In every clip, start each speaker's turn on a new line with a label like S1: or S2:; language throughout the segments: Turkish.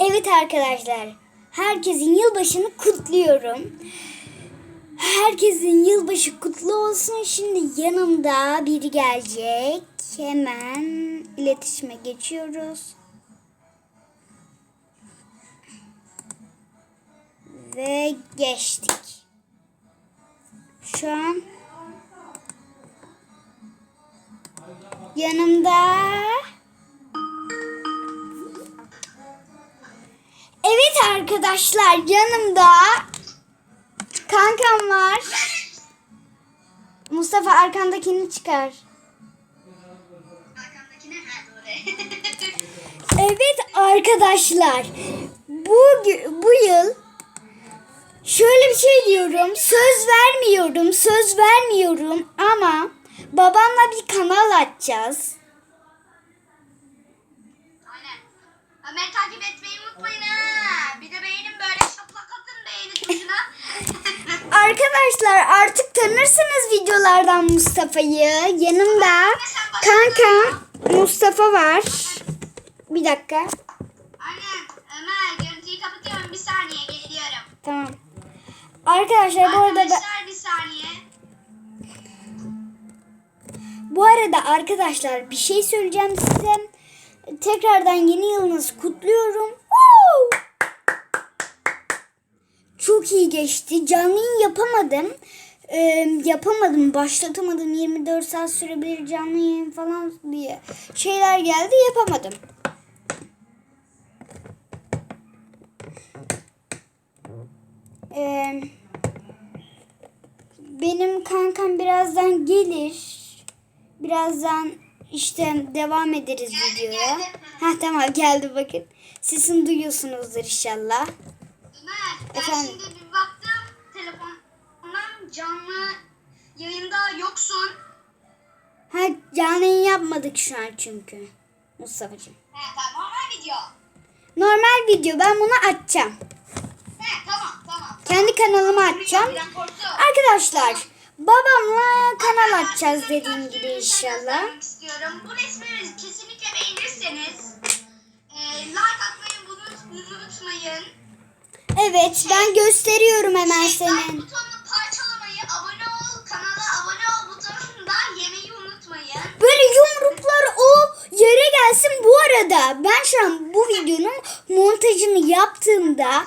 S1: Evet arkadaşlar, herkesin yılbaşını kutluyorum. Herkesin yılbaşı kutlu olsun. Şimdi yanımda biri gelecek. Hemen iletişime geçiyoruz. Ve geçtik. Şu an yanımda Evet arkadaşlar yanımda kankam var. Mustafa arkandakini çıkar. Evet arkadaşlar bu bu yıl şöyle bir şey diyorum. Söz vermiyorum, söz vermiyorum ama babamla bir kanal açacağız.
S2: Aynen. Ha, beni takip etmeyi unutmayın ha. Bir de beğenin böyle şaplak atın beğeni tuşuna.
S1: Arkadaşlar artık tanırsınız videolardan Mustafa'yı. Yanımda kankam Mustafa var. Bir dakika.
S2: Aynen. Ömer görüntüyü kapatıyorum bir saniye geliyorum.
S1: Tamam. Arkadaşlar bu arada
S2: Arkadaşlar bir saniye.
S1: Bu arada arkadaşlar bir şey söyleyeceğim size. Tekrardan yeni yılınızı kutluyorum. Çok iyi geçti. Canlı yayın yapamadım. Ee, yapamadım. Başlatamadım. 24 saat sürebilir canlı yayın falan diye şeyler geldi. Yapamadım. Ee, benim kankam birazdan gelir. Birazdan işte devam ederiz
S2: Geldi,
S1: videoya.
S2: geldi.
S1: Ha tamam geldi bakın. Sesini duyuyorsunuzdur inşallah.
S2: Ömer ben
S1: Efendim?
S2: şimdi bir baktım telefondan canlı yayında yoksun.
S1: Ha canlı yayın yapmadık şu an çünkü. Mustafa'cığım.
S2: He tamam normal video.
S1: Normal video ben bunu açacağım.
S2: He tamam tamam.
S1: Kendi kanalıma açacağım. Arkadaşlar babamla kanal açacağız dediğim gibi inşallah.
S2: İstiyorum. Bu resmi kesinlikle beğenirseniz e, like atmayı unut- unutmayın.
S1: Evet ben gösteriyorum hemen
S2: Şey, like
S1: senin.
S2: butonunu parçalamayı, abone ol, kanala abone ol butonundan yemeyi unutmayın.
S1: Böyle yumruklar o yere gelsin. Bu arada ben şu an bu videonun montajını yaptığımda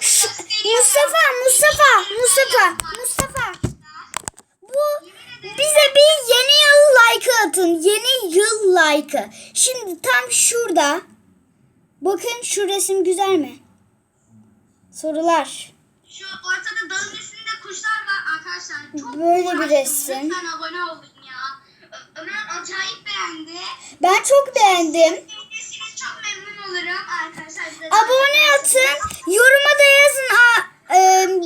S1: Şu- Mustafa, Mustafa, Mustafa, Mustafa. Bu bize bir yeni yıl like atın. Yeni yıl like. Şimdi tam şurada. Bakın şu resim güzel mi? Sorular.
S2: Şu ortada dağın üstünde kuşlar var arkadaşlar. Çok
S1: Böyle bir resim.
S2: Lütfen abone olun ya. Ömer acayip beğendi.
S1: Ben çok beğendim.
S2: Çok memnun olurum arkadaşlar.
S1: Abone atın. Yoruma da yazın. E,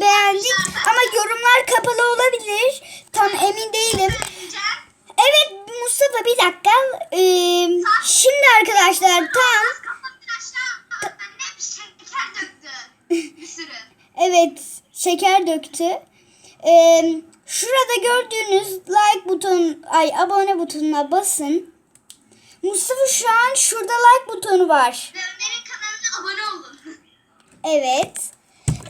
S1: beğendik. Ama yorumlar kapalı olabilir. Tam emin değilim. Evet Mustafa bir dakika. Ee, şimdi arkadaşlar tam evet şeker döktü. Ee, şurada gördüğünüz like buton ay abone butonuna basın. Mustafa şu an şurada like butonu var.
S2: Ve Ömer'in kanalına abone olun.
S1: Evet.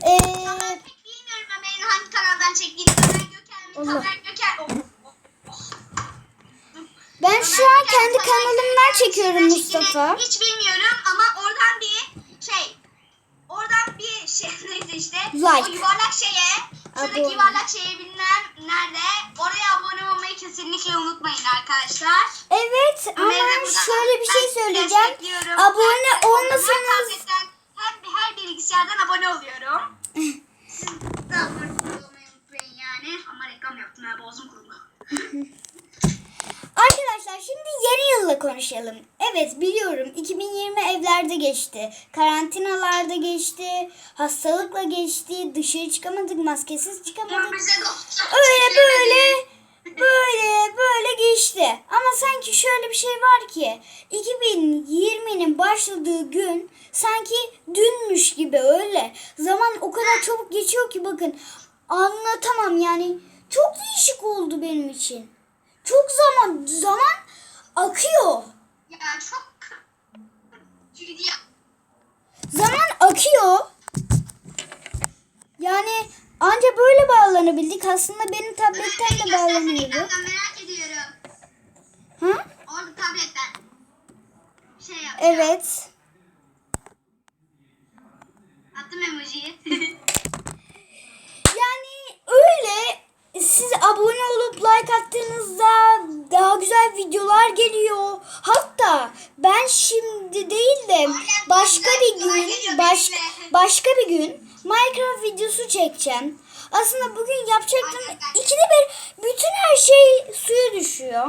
S1: Ee,
S2: Ben pek bilmiyorum Ömer'in hangi kanaldan çektiğini. Ömer Göker mi?
S1: Allah.
S2: Ömer Göker. Oh, oh, oh.
S1: ben şu an kendi kanalımdan çekiyorum Mustafa.
S2: Hiç bilmiyorum ama oradan bir şey oradan bir şey neyse işte
S1: Like.
S2: o yuvarlak şeye şuradaki
S1: Abone.
S2: yuvarlak şeye bilmem nerede oraya abone olmayı kesinlikle unutmayın arkadaşlar.
S1: Evet ama
S2: Ömer'e buradan
S1: şöyle bir şey söyleyeceğim. Abone olmasanız
S2: Tabletten, her, bilgisayardan abone oluyorum. Siz de abone olmayı unutmayın yani. Ama reklam yaptım ya boğazım kurudu.
S1: Arkadaşlar şimdi yeni yılla konuşalım. Evet biliyorum 2020 evlerde geçti. Karantinalarda geçti. Hastalıkla geçti. Dışarı çıkamadık. Maskesiz çıkamadık. Öyle böyle böyle böyle geçti. Ama sanki şöyle bir şey var ki 2020'nin başladığı gün sanki dünmüş gibi öyle. Zaman o kadar çabuk geçiyor ki bakın anlatamam yani. Çok değişik oldu benim için. Çok zaman zaman akıyor.
S2: Ya çok...
S1: Zaman bağlanıyor. Yani anca böyle bağlanabildik. Aslında benim tabletten de bağlanıyordu.
S2: Merak ediyorum.
S1: Ha?
S2: Orada tabletten. Şey.
S1: Evet.
S2: Attım emojiyi.
S1: Yani öyle siz abone olup like attığınızda daha güzel videolar geliyor. Hatta ben şimdi değil de başka bir gün baş, başka bir gün Minecraft videosu çekeceğim. Aslında bugün yapacaktım. İkide bir bütün her şey suya düşüyor.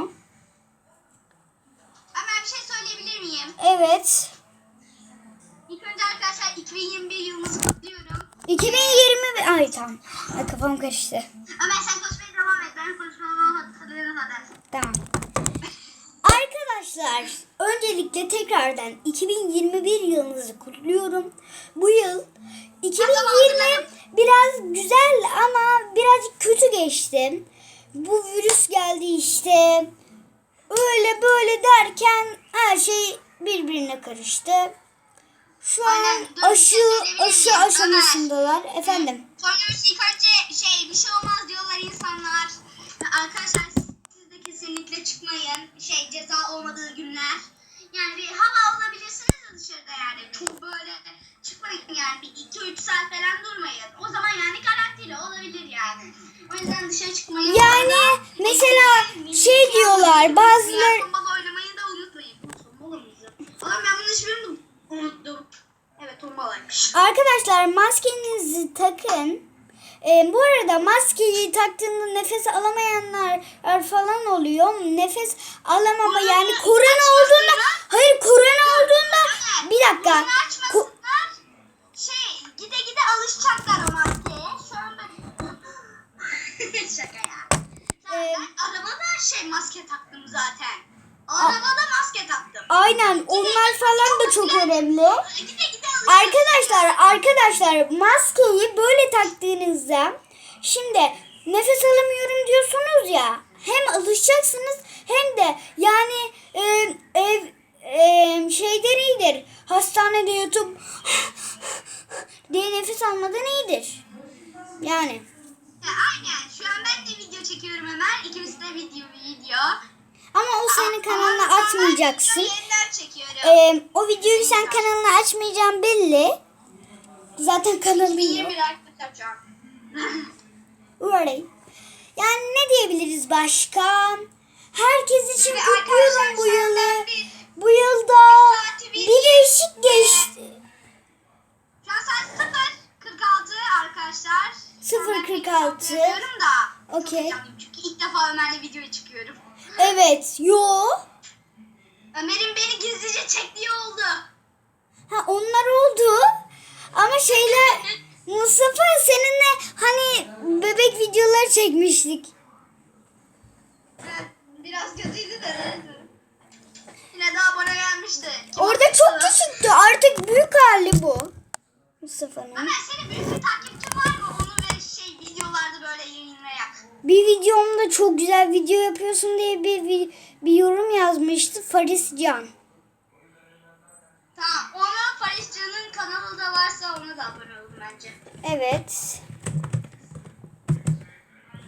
S2: Hemen bir şey söyleyebilir miyim?
S1: Evet.
S2: İlk önce arkadaşlar 2021 yılınızı kutluyorum.
S1: 2020 ay tamam. Ay, kafam karıştı.
S2: Ömer sen konuşmaya devam et. Ben konuşmama hatırlayana kadar.
S1: Tamam. Arkadaşlar öncelikle tekrardan 2021 yılınızı kutluyorum. Bu yıl 2020 biraz güzel ama birazcık kötü geçti. Bu virüs geldi işte. Öyle böyle derken her şey birbirine karıştı. Şu an
S2: dur,
S1: aşı aşı aşamasındalar. Efendim.
S2: Koronavirüs önce şey bir şey olmaz diyorlar insanlar. Arkadaşlar kesinlikle çıkmayın. Şey ceza olmadığı günler. Yani bir hava alabilirsiniz dışarıda yani. Çok böyle çıkmayın yani. Bir 2-3 saat falan durmayın. O zaman yani karantina olabilir yani. O yüzden dışarı çıkmayın.
S1: Yani
S2: Orada
S1: mesela şey
S2: minik
S1: diyorlar, bazıları-
S2: Tombala oynamayı da unutmayın. Bu tombala mıydı? Ama ben bunu hiçbirini unuttum. Evet tombalaymış.
S1: Arkadaşlar maskenizi takın. Ee, bu arada maskeyi taktığında nefes alamayanlar falan oluyor. Nefes alamama yani korona olduğunda hayır korona olduğunda bir dakika.
S2: Bunu
S1: Ko-.
S2: Şey gide gide alışacaklar o maskeye. Şu anda şaka ya. Zaten
S1: Ee,
S2: arabada şey maske taktım zaten. Arabada maske taktım.
S1: aynen onlar falan da çok önemli.
S2: Gide.
S1: Arkadaşlar arkadaşlar maskeyi böyle taktığınızda şimdi nefes alamıyorum diyorsunuz ya hem alışacaksınız hem de yani e, ev e, şeyden iyidir hastanede yatıp diye nefes almadan iyidir. Yani
S2: Ya, aynen. Şu an ben de video çekiyorum hemen. İkimiz de video video.
S1: Ama o senin kanalına atmayacaksın.
S2: video Yeniden çekiyorum.
S1: E, o videoyu sen kanalına açmayacağım belli. Zaten kanalın yok.
S2: 20 like atacağım.
S1: Öyle. Yani ne diyebiliriz başka? Herkes için kutluyorum bu yılı. Bu yılda bir değişik geçti.
S2: Şu an saat 0.46 arkadaşlar.
S1: 0.46.
S2: Şu an ben yapıyorum da.
S1: Okey.
S2: Çünkü ilk defa Ömer'le videoya çıkıyorum.
S1: Evet, yo.
S2: Ömer'in beni gizlice çektiği oldu.
S1: Ha onlar oldu. Ama şeyler Mustafa seninle hani bebek videoları çekmiştik.
S2: Biraz kötüydü de. Yine de abone gelmişti. Kim
S1: Orada çok küçüktü. Artık büyük hali bu. Mustafa'nın.
S2: Ömer senin büyük bir takipçin var mı? Onu ve şey videolarda böyle yayınlayak.
S1: Bir videomda çok güzel video yapıyorsun diye bir, bir, bir yorum yazmıştı Faris Can.
S2: Tamam. Ona Faris Can'ın kanalı da varsa ona da abone olun bence.
S1: Evet.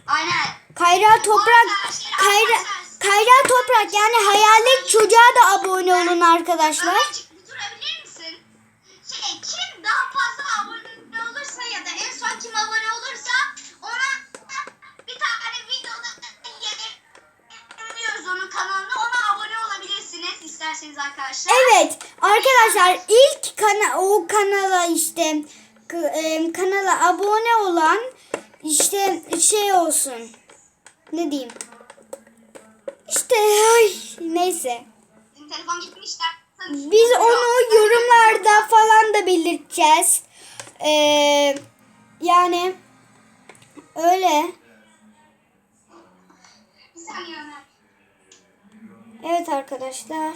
S2: Aynen.
S1: Kayra Toprak Kayra Kayra Toprak yani hayalet çocuğa da abone olun arkadaşlar.
S2: Ömercik bir durabilir misin? Şey kim daha fazla abone olursa ya da en son kim abone olursa ona yayınlıyoruz onun kanalına ona abone olabilirsiniz isterseniz arkadaşlar.
S1: Evet arkadaşlar ilk kana o kanala işte kanala abone olan işte şey olsun. Ne diyeyim? İşte ay, neyse.
S2: Telefon gitmişler.
S1: Biz onu yorumlarda falan da belirteceğiz. Ee, yani öyle.
S2: Bir saniye.
S1: Evet arkadaşlar.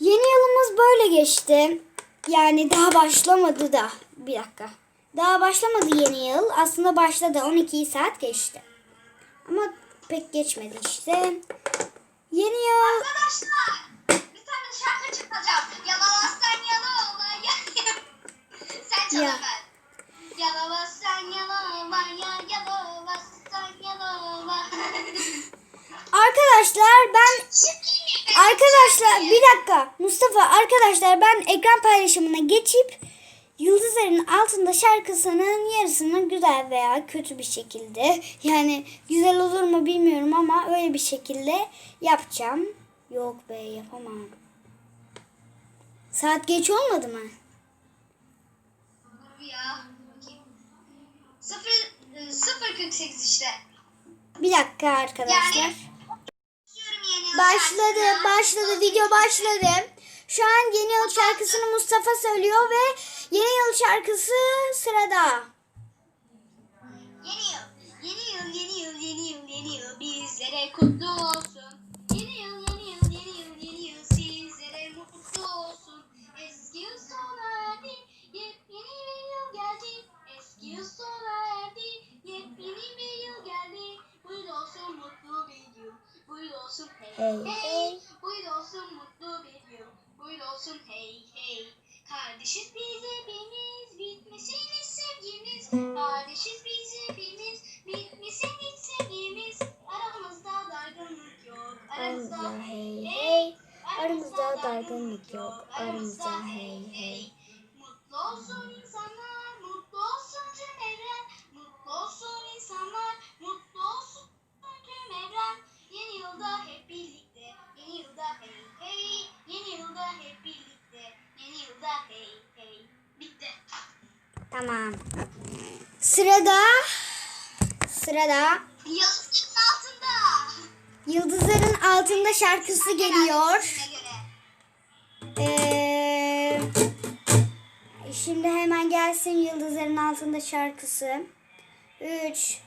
S1: Yeni yılımız böyle geçti. Yani daha başlamadı da. Bir dakika. Daha başlamadı yeni yıl. Aslında başladı. 12 saat geçti. Ama pek geçmedi işte. Yeni yıl
S2: Arkadaşlar bir tane şarkı çıkacağım. Yalan aslan yalan ola Yalova. Yalova sen Yalova ya Yalova sen Yalova.
S1: Arkadaşlar ben Arkadaşlar bir dakika Mustafa arkadaşlar ben ekran paylaşımına geçip Yıldızların altında şarkısının yarısını güzel veya kötü bir şekilde yani güzel olur mu bilmiyorum ama öyle bir şekilde yapacağım. Yok be yapamam. Saat geç olmadı mı?
S2: Dur ya. Sıfır, e, sıfır 48 işte.
S1: Bir dakika arkadaşlar.
S2: Yani
S1: Başladı, başladı, video başladı. Şu an yeni yıl şarkısını Mustafa söylüyor ve yeni yıl şarkısı sırada.
S2: Yeni yıl, yeni yıl, yeni yıl, yeni yıl, yeni yıl bizlere kutlu olsun.
S1: Tamam. Sırada sırada
S2: Yıldızın altında.
S1: Yıldızların Altında şarkısı geliyor. Ee, şimdi hemen gelsin Yıldızların Altında şarkısı. 3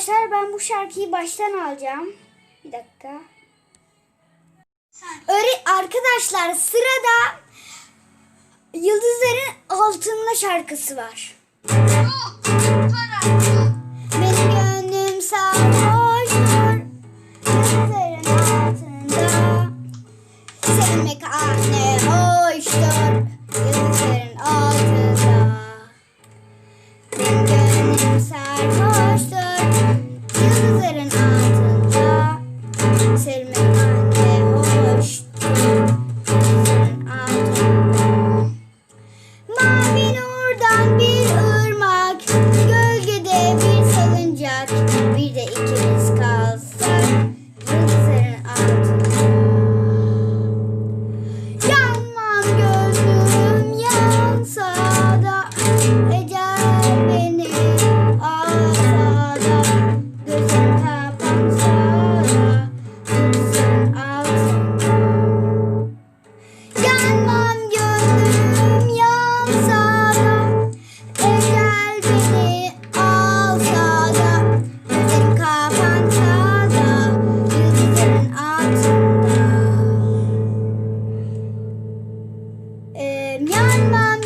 S1: Arkadaşlar ben bu şarkıyı baştan alacağım. Bir dakika. Öyle arkadaşlar sırada Yıldızların Altında şarkısı var.
S2: Myanmar.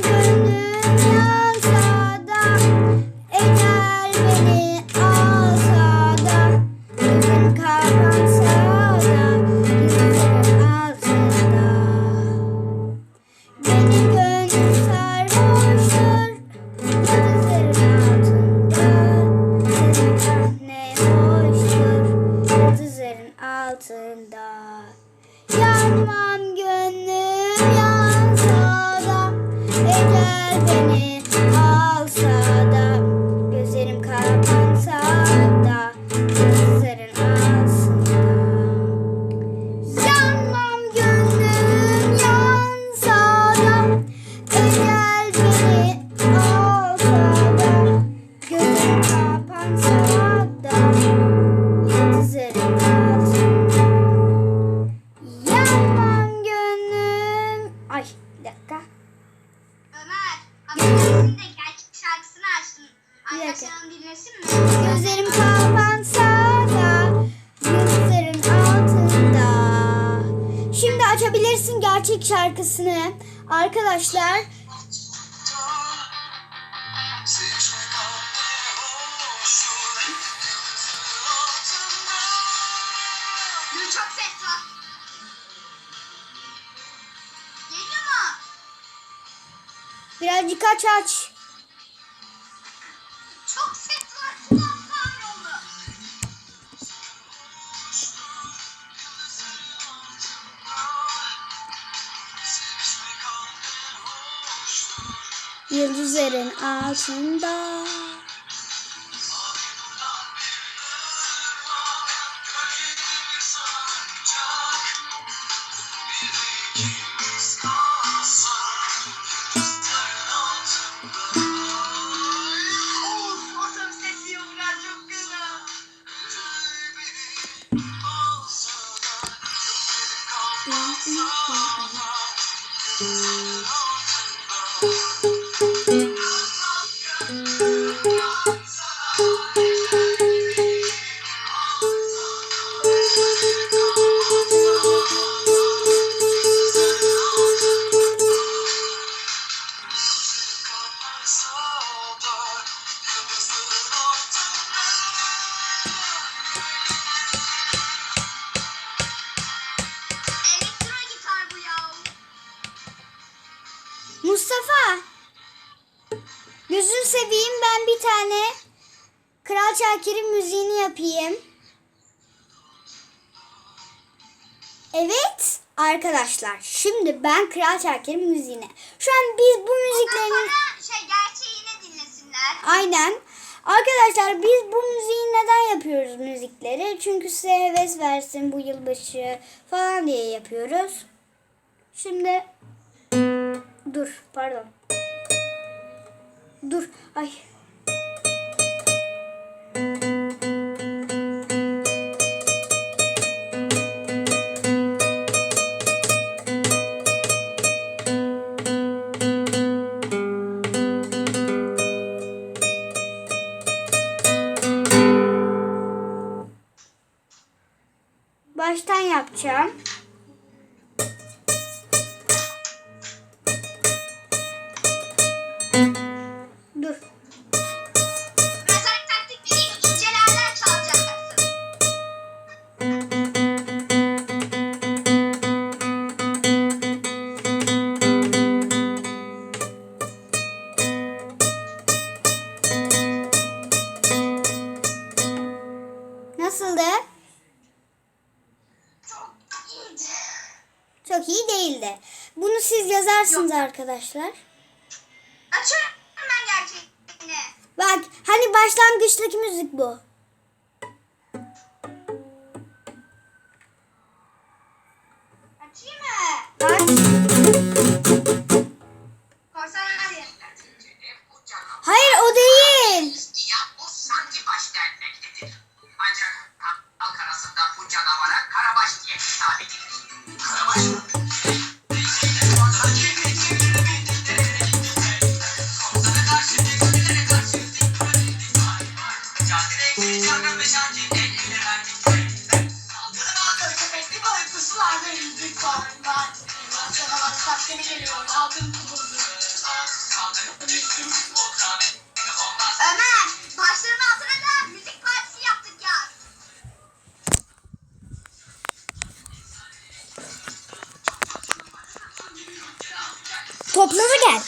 S3: Birazcık aç aç.
S2: Çok ses var. Kulağım kahroldu.
S3: Yıldızların altında. Oh, Evet arkadaşlar şimdi ben Kral Şakir'in müziğini. Şu an biz bu müziklerin
S2: şey gerçeğini dinlesinler.
S3: aynen. Arkadaşlar biz bu müziği neden yapıyoruz müzikleri? Çünkü size heves versin bu yılbaşı falan diye yapıyoruz. Şimdi dur pardon. Dur ay. Baştan yapacağım. Arkadaşlar.
S2: Açıyorum ben gerçeğini.
S3: Bak hani başlangıçtaki müzik bu.
S2: Açayım mı?
S3: Aç. Topladı gel.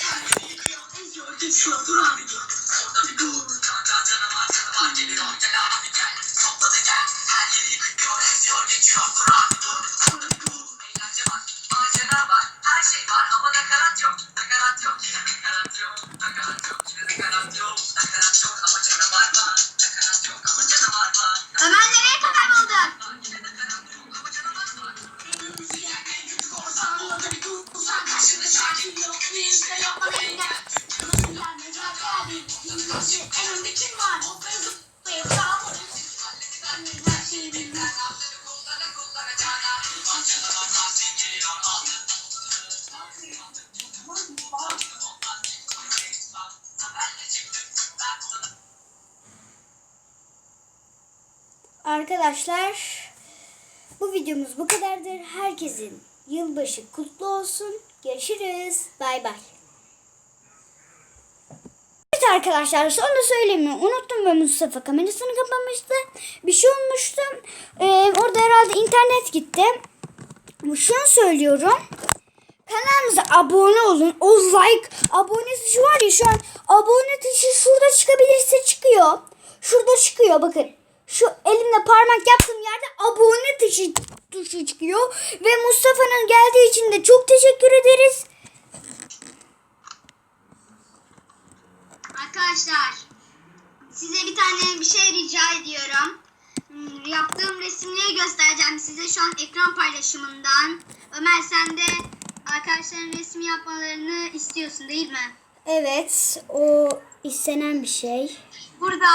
S3: Arkadaşlar bu videomuz bu kadardır. Herkesin
S1: Yılbaşı kutlu olsun. Görüşürüz. Bay bay. Evet arkadaşlar sonra söylemeyi unuttum ve Mustafa kamerasını kapamıştı. Bir şey olmuştu. Ee, orada herhalde internet gitti. Şunu söylüyorum. Kanalımıza abone olun. O like abone tuşu var ya şu an abone tuşu şurada çıkabilirse çıkıyor. Şurada çıkıyor bakın. Şu elimle parmak yaptığım yerde abone tuşu, tuşu çıkıyor. Ve Mustafa'nın geldiği için de çok teşekkür ederiz.
S2: Arkadaşlar size bir tane bir şey rica ediyorum. Hmm, Yaptığım resimleri göstereceğim size şu an ekran paylaşımından. Ömer sen de arkadaşların resim yapmalarını istiyorsun değil mi?
S1: Evet o istenen bir şey.
S2: Burada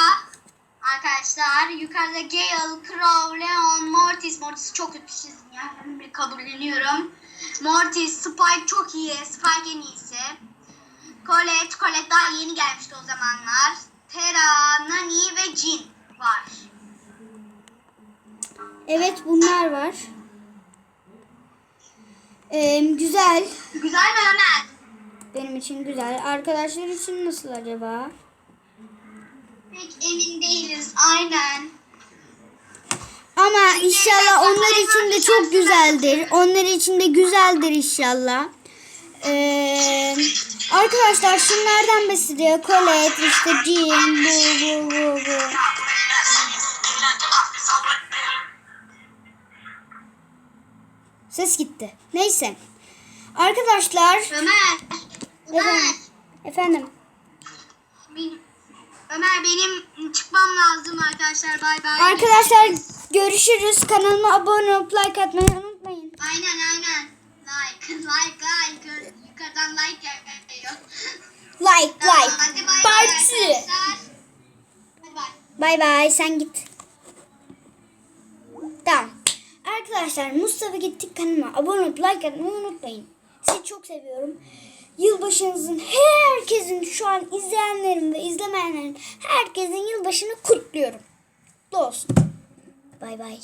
S2: arkadaşlar yukarıda Gale, Crow, Leon, Mortis. Mortis çok kötü çizim ya. Bir kabulleniyorum. Mortis, Spike çok iyi. Spike en iyisi. Colette, Colette daha yeni gelmişti o zamanlar. Terra, Nani ve Jin var.
S1: Evet bunlar var. Ee, güzel.
S2: Güzel mi Ömer?
S1: Benim için güzel. Arkadaşlar için nasıl acaba?
S2: Pek emin değiliz. Aynen.
S1: Ama inşallah onlar için de çok güzeldir. Onlar için de güzeldir inşallah. Ee, arkadaşlar şunlardan bahsediyor. Colette, işte Jean, bu bu bu bu. Ses gitti. Neyse. Arkadaşlar.
S2: Ömer. Ömer.
S1: Efendim. Efendim.
S2: Benim- Ömer benim çıkmam lazım arkadaşlar. Bay bay.
S1: Arkadaşlar görüşürüz. Kanalıma abone olup like atmayı unutmayın.
S2: Aynen aynen. Like, like, like. Yukarıdan like geliyor.
S1: Like like. Parti. Bay bay. Sen git. Tamam. Arkadaşlar Mustafa gittik kanalıma abone olup like atmayı unutmayın. Sizi çok seviyorum. Yılbaşınızın herkesin şu an izleyenlerin ve izlemeyenlerin herkesin yılbaşını kutluyorum. Kutlu olsun. Bay bay.